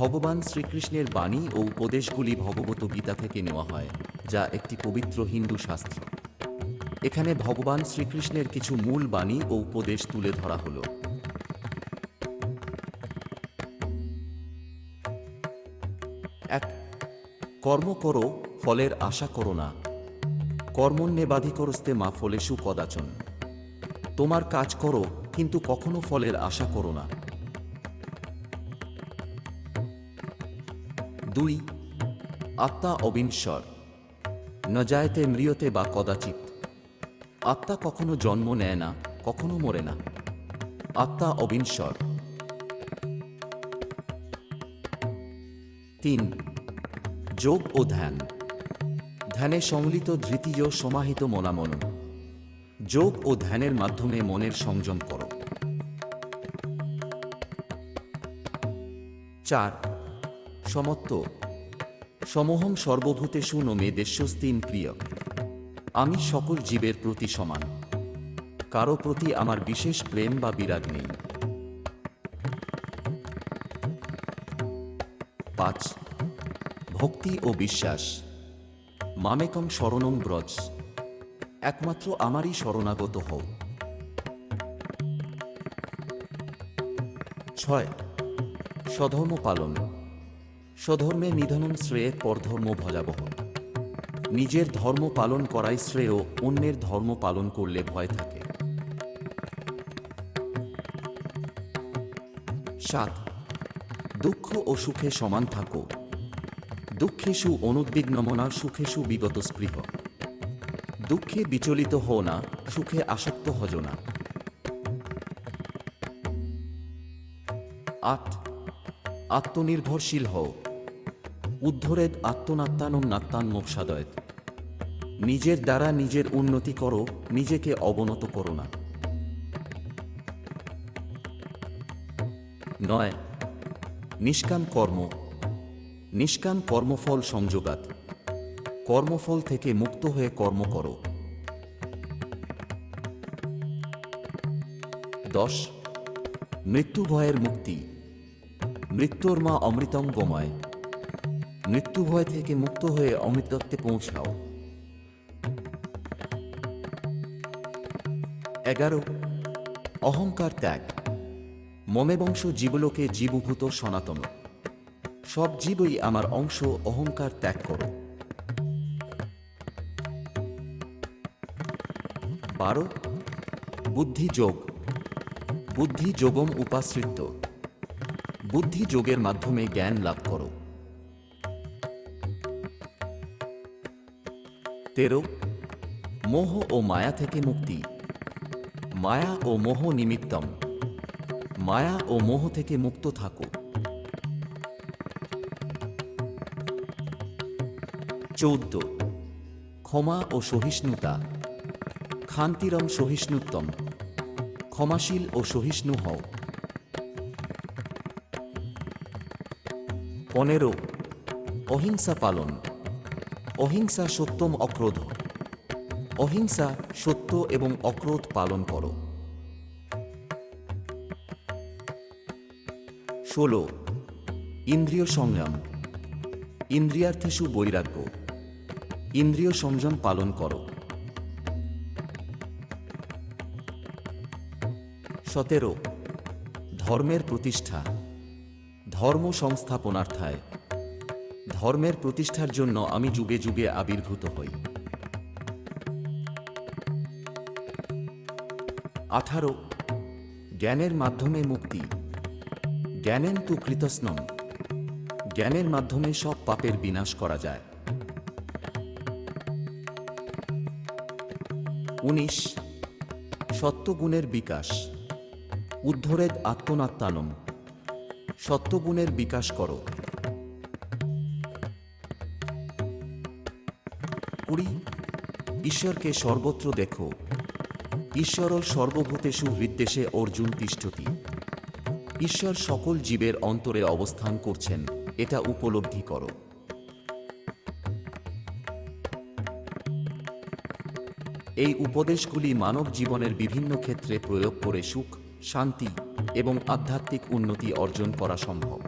ভগবান শ্রীকৃষ্ণের বাণী ও উপদেশগুলি ভগবত গীতা থেকে নেওয়া হয়, যা একটি পবিত্র হিন্দু শাস্ত্র। এখানে ভগবান শ্রীকৃষ্ণের কিছু মূল বাণী ও উপদেশ তুলে ধরা হলো। এক, কর্ম করো, ফলের আশা করো না। কর্মণ্যেবাধি করস্তে মা ফলেশু কদাচন। তোমার কাজ করো, কিন্তু কখনো ফলের আশা করো না। দুই, আত্মা অবিনশ্বর ন যায়তে মৃয়তে বা কদাচিৎ। আত্মা কখনো জন্ম নেয় না, কখনো মরে না। আত্মা অবিনশ্বর। তিন, যোগ ও ধ্যান। ধ্যানে সংলিত ধৃতীয় সমাহিত মনামন। যোগ ও ধ্যানের মাধ্যমে মনের সংযম করো। চার সমত্ব। সমহম সর্বভূতেষু নমে দেশ্যস্তিন প্রিয়। আমি সকল জীবের প্রতি সমান। কারও প্রতি আমার বিশেষ প্রেম বা বিরাগ নেই। পাঁচ, ভক্তি ও বিশ্বাস। মামেকং শরণং ব্রজ। একমাত্র আমারই শরণাগত হও। ছয় সধর্ম পালন। স্বধর্মে নিধনম শ্রেয় পরধর্ম ভজাবহ নিজের ধর্ম পালন করাই শ্রেয়, অন্যের ধর্ম পালন করলে ভয় থাকে। সাত, দুঃখ ও সুখে সমান থাকো। দুঃখেষু অনুদ্বিগ্নমনা, সুখেষু বিগত স্পৃহ দুঃখে বিচলিত হও না, সুখে আসক্ত হজ না। আট, আত্মনির্ভরশীল হও। উদ্ধরেদ আত্মনাত্মানম নাত্তান মোক্ষাদয়েত। নিজের দ্বারা নিজের উন্নতি করো, নিজেকে অবনত করো না। নয়, নিষ্কাম কর্ম। নিষ্কাম কর্মফল সংযোগাত। কর্মফল থেকে মুক্ত হয়ে কর্ম করো। দশ, মৃত্যু ভয়ের মুক্তি। মৃত্যুর মা অমৃতম গোময় মৃত্যু ভয় থেকে মুক্ত হয়ে অমৃতত্বে পৌঁছাও। এগারো, অহংকার ত্যাগ। মমে বংশ জীবলোকে জীবভূত সনাতন। সব জীবই আমার অংশ, অহংকার ত্যাগ করো। বারো, বুদ্ধি যোগ। বুদ্ধি যোগম উপাশ্রিত বুদ্ধি যোগের মাধ্যমে জ্ঞান লাভ করো। তেরো, মোহ ও মায়া থেকে মুক্তি। মায়া ও মোহ নিমিত্তম। মায়া ও মোহ থেকে মুক্ত থাকো। চৌদ্দ, ক্ষমা ও সহিষ্ণুতা। খান্তিরম সহিষ্ণুত্তম। ক্ষমাশীল ও সহিষ্ণু হও। পনেরো, অহিংসা পালন। অহিংসা সত্যম অক্রোধ। অহিংসা সত্য এবং অক্রোধ পালন করো। ষোলো। ইন্দ্রিয় সংযম। ইন্দ্রিয়ার্থেষু বৈরাগ্য। ইন্দ্রিয় সংযম পালন করো। সতেরো। ধর্মের প্রতিষ্ঠা। ধর্ম সংস্থাপনার্থায়। ধর্মের প্রতিষ্ঠার জন্য আমি যুগে যুগে আবির্ভূত হই। আঠারো, জ্ঞানের মাধ্যমে মুক্তি। জ্ঞানেন তু কৃতস্নম। জ্ঞানের মাধ্যমে সব পাপের বিনাশ করা যায়। উনিশ, সত্যগুণের বিকাশ। উদ্ধরেদ আত্মনাত্মানম। সত্যগুণের বিকাশ করো। কুড়ি ঈশ্বরকে সর্বত্র দেখো। ঈশ্বর সর্বভূতেষু হৃদ্দেশে অর্জুন তিষ্ঠতি। ঈশ্বর সকল জীবের অন্তরে অবস্থান করছেন, এটা উপলব্ধি করো। এই উপদেশগুলি মানব জীবনের বিভিন্ন ক্ষেত্রে প্রয়োগ করে সুখ, শান্তি এবং আধ্যাত্মিক উন্নতি অর্জন করা সম্ভব।